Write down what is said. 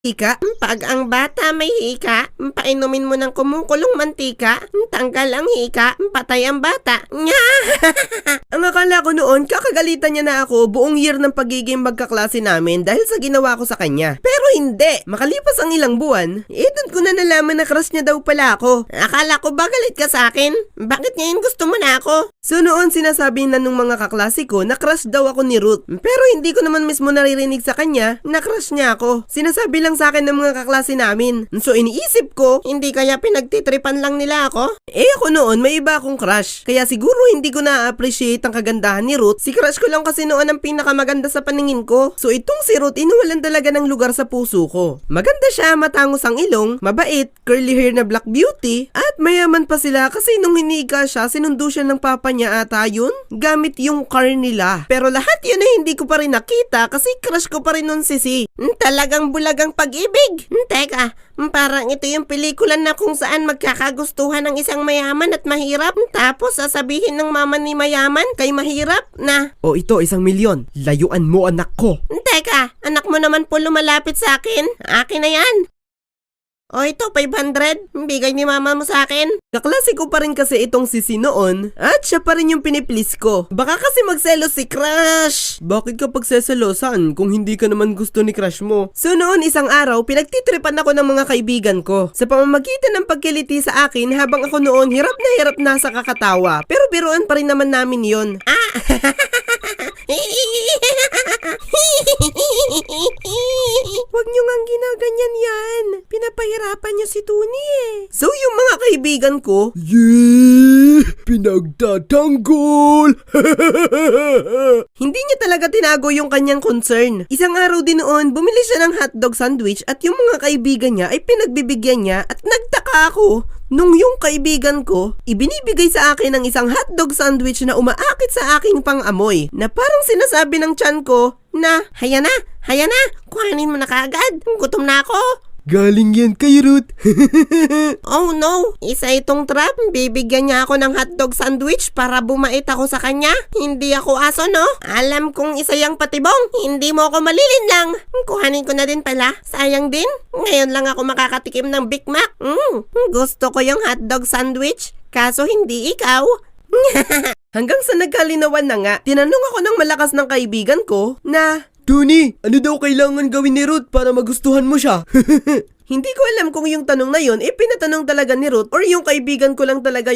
Ika, pag ang bata may hika, painumin mo ng kumukulong mantika, tanggal ang hika, patay ang bata. Nga! ang akala ko noon, kakagalitan niya na ako buong year ng pagiging magkaklase namin dahil sa ginawa ko sa kanya. Pero hindi! Makalipas ang ilang buwan, eh doon ko na nalaman na crush niya daw pala ako. Akala ko ba galit ka sa akin? Bakit ngayon gusto mo na ako? So noon sinasabi na nung mga kaklase ko na crush daw ako ni Ruth. Pero hindi ko naman mismo naririnig sa kanya na crush niya ako. Sinasabi lang sa akin ng mga kaklase namin. So iniisip ko, hindi kaya pinagtitripan lang nila ako? Eh ako noon may iba akong crush. Kaya siguro hindi ko na-appreciate ang kagandahan ni Ruth. Si crush ko lang kasi noon ang pinakamaganda sa paningin ko. So itong si Ruth inuwalan talaga ng lugar sa puso ko. Maganda siya, matangos ang ilong, mabait, curly hair na black beauty, at mayaman pa sila kasi nung hiniga siya, sinundo siya ng papa niya ata yun, gamit yung car nila. Pero lahat yun ay hindi ko pa rin nakita kasi crush ko pa rin nun si si. Hmm, Talagang bulagang pag-ibig. Hmm, Teka, hmm, parang ito yung pelikula na kung saan magkakagustuhan ng isang mayaman at mahirap. Tapos sasabihin ng mama ni mayaman kay mahirap na, O ito, isang milyon. Layuan mo anak ko. "Hmm, Teka, anak mo naman po lumalapit sa akin. Akin na yan. O ito, 500. Hmm, Bigay ni mama mo sa akin. Kaklase ko pa rin kasi itong sisi noon at siya pa rin yung piniplis ko. Baka kasi magselos si Crush! Bakit ka pagseselosan kung hindi ka naman gusto ni Crush mo? So noon isang araw, pinagtitripan ako ng mga kaibigan ko sa pamamagitan ng pagkiliti sa akin habang ako noon hirap na hirap na sa kakatawa. Pero biruan pa rin naman namin yon. Ah! Pinapahirapan niyo si Tuni eh. So yung mga kaibigan ko, Yeah! Pinagtatanggol! Hindi niya talaga tinago yung kanyang concern. Isang araw din noon, bumili siya ng hotdog sandwich at yung mga kaibigan niya ay pinagbibigyan niya at nagtaka ako nung yung kaibigan ko ibinibigay sa akin ng isang hotdog sandwich na umaakit sa aking pang-amoy na parang sinasabi ng tiyan ko na, haya na, haya na, kuhanin mo na kaagad, gutom na ako. Galing yan kay Ruth. Oh no, isa itong trap. Bibigyan niya ako ng hotdog sandwich para bumait ako sa kanya. Hindi ako aso, no? Alam kong isa yung patibong. Hindi mo ako malilin lang. Kuhanin ko na din pala. Sayang din. Ngayon lang ako makakatikim ng Big Mac. Mm, gusto ko yung hotdog sandwich. Kaso hindi ikaw. Hanggang sa nagkalinawan na nga, tinanong ako ng malakas ng kaibigan ko na Tony, ano daw kailangan gawin ni Ruth para magustuhan mo siya? hindi ko alam kung yung tanong na yon eh pinatanong talaga ni Ruth or yung kaibigan ko lang talaga